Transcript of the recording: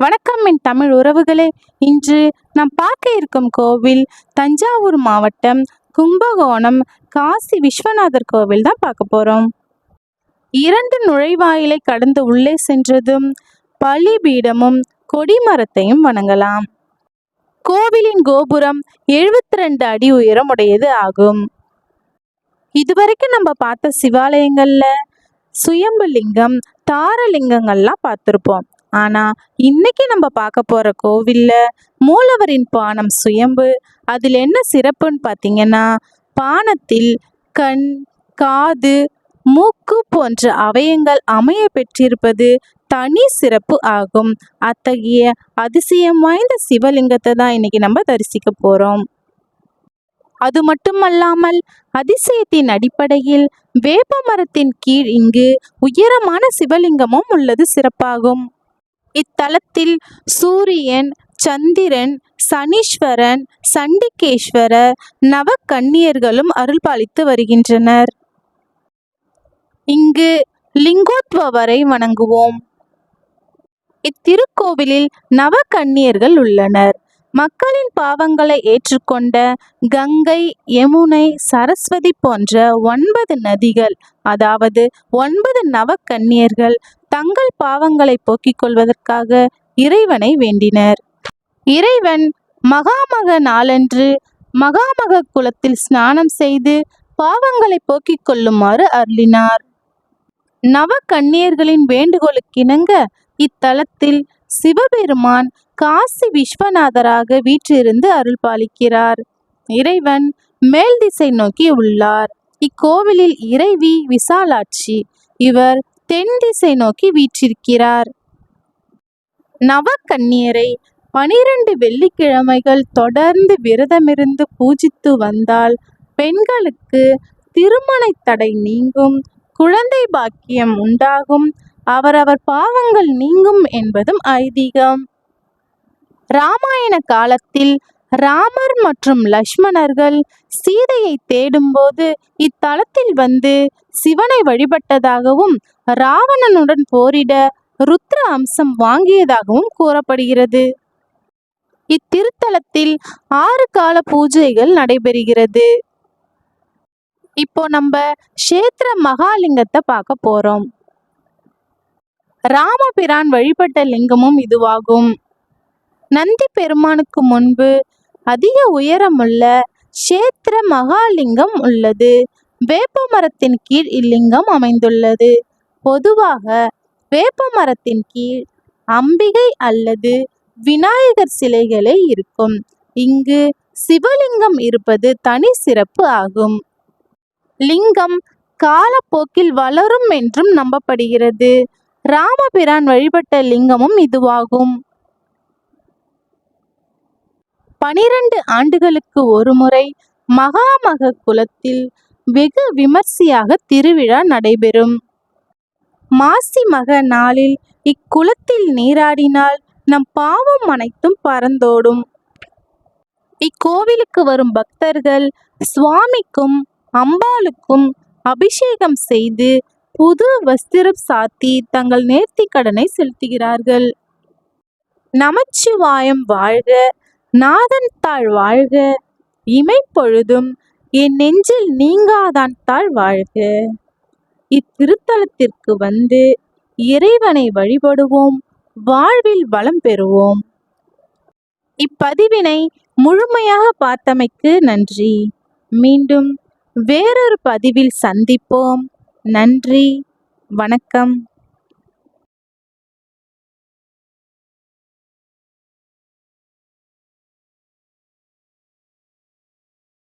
வணக்கம் என் தமிழ் உறவுகளே. இன்று நாம் பார்க்க இருக்கும் கோவில் தஞ்சாவூர் மாவட்டம் கும்பகோணம் காசி விஸ்வநாதர் கோவில் தான் பார்க்க போகிறோம் இரண்டு நுழைவாயிலை கடந்து உள்ளே சென்றதும் பலிபீடமும் கொடிமரத்தையும் வணங்கலாம். கோவிலின் கோபுரம் எழுபத்தி ரெண்டு அடி உயரம் உடையது ஆகும். இதுவரைக்கும் நம்ம பார்த்த சிவாலயங்கள்ல சுயம்பு லிங்கம் தாரலிங்கங்கள்லாம் பார்த்துருப்போம். ஆனால் இன்னைக்கு நம்ம பார்க்க போகிற கோவிலில் மூலவரின் பானம் சுயம்பு. அதில் என்ன சிறப்புன்னு பார்த்தீங்கன்னா பானத்தில் கண் காது மூக்கு போன்ற அவயங்கள் அமைய பெற்றிருப்பது தனி சிறப்பு ஆகும். அத்தகைய அதிசயம் வாய்ந்த சிவலிங்கத்தை தான் இன்னைக்கு நம்ம தரிசிக்க போகிறோம் அது மட்டுமல்லாமல் அதிசயத்தின் அடிப்படையில் வேப்ப மரத்தின் கீழ் இங்கு உயரமான சிவலிங்கமும் உள்ளது சிறப்பாகும். இத்தலத்தில் சூரியன் சந்திரன் சனீஸ்வரன் சண்டிகேஸ்வரர் நவக்கன்னியர்களும் அருள்பாலித்து வருகின்றனர். இங்கு லிங்கோத்வவரை வணங்குவோம். இத்திருக்கோவிலில் நவக்கன்னியர்கள் உள்ளனர். மக்களின் பாவங்களை ஏற்றுக்கொண்ட கங்கை யமுனை சரஸ்வதி போன்ற ஒன்பது நதிகள் அதாவது ஒன்பது நவக்கன்னியர்கள் தங்கள் பாவங்களை போக்கிக் கொள்வதற்காக இறைவனை வேண்டினர். இறைவன் மகாமக நாளன்று மகாமக குலத்தில் ஸ்நானம் செய்து பாவங்களை போக்கிக் கொள்ளுமாறு அருளினார். நவ கண்ணியர்களின் வேண்டுகோளுக்கிணங்க இத்தலத்தில் சிவபெருமான் காசி விஸ்வநாதராக வீற்றிருந்து அருள் பாலிக்கிறார். இறைவன் மேல் திசை நோக்கி உள்ளார். இக்கோவிலில் இறைவி விசாலாட்சி இவர் தென் திசை நோக்கி வீற்றிருக்கிறார். நவக்கன்னியரை பனிரெண்டு வெள்ளிக்கிழமைகள் தொடர்ந்து விரதமிருந்து பூஜித்து வந்தால் பெண்களுக்கு திருமண தடை நீங்கும் குழந்தை பாக்கியம் உண்டாகும் அவரவர் பாவங்கள் நீங்கும் என்பதும் ஐதீகம். ராமாயண காலத்தில் ராமர் மற்றும் லக்ஷ்மணர்கள் சீதையை தேடும்போது இத்தலத்தில் வந்து சிவனை வழிபட்டதாகவும் ராவணனுடன் போரிட ருத்ர அம்சம் வாங்கியதாகவும் கூறப்படுகிறது. இத்திருத்தலத்தில் ஆறு கால பூஜைகள் நடைபெறுகிறது. இப்போ நம்ம கஷேத்திர மகாலிங்கத்தை பார்க்க போறோம். ராமபிரான் வழிபட்ட லிங்கமும் இதுவாகும். நந்தி பெருமானுக்கு முன்பு அதிக உயரமுள்ள கஷேத்திர மகாலிங்கம் உள்ளது. வேப்ப மரத்தின் கீழ் இல்லிங்கம் அமைந்துள்ளது. பொதுவாக வேப்ப மரத்தின் கீழ் அம்பிகை அல்லது விநாயகர் சிலைகளே இருக்கும். இங்கு சிவலிங்கம் இருப்பது தனி சிறப்பு ஆகும். லிங்கம் காலப்போக்கில் வளரும் என்றும் நம்பப்படுகிறது. ராமபிரான் வழிபட்ட லிங்கமும் இதுவாகும். பனிரெண்டு ஆண்டுகளுக்கு ஒருமுறை மகாமக குலத்தில் வெகு விமர்சையாக திருவிழா நடைபெறும். மாசி மக நாளில் இக்குளத்தில் நீராடினால் நம் பாவம் அனைத்தும் பறந்தோடும். இக்கோவிலுக்கு வரும் பக்தர்கள் சுவாமிக்கும் அம்பாளுக்கும் அபிஷேகம் செய்து புது வஸ்திரம் சாத்தி தங்கள் நேர்த்தி கடனை செலுத்துகிறார்கள். நமச்சிவாயம் வாழ்க நாதன் தாழ் வாழ்க. இமைப்பொழுதும் என் நெஞ்சில் நீங்காதான் தாழ் வாழ்க. இத்திருத்தலத்திற்கு வந்து இறைவனை வழிபடுவோம் வாழ்வில் வளம் பெறுவோம். இப்பதிவினை முழுமையாக பார்த்தமைக்கு நன்றி. மீண்டும் வேறொரு பதிவில் சந்திப்போம். நன்றி. வணக்கம்.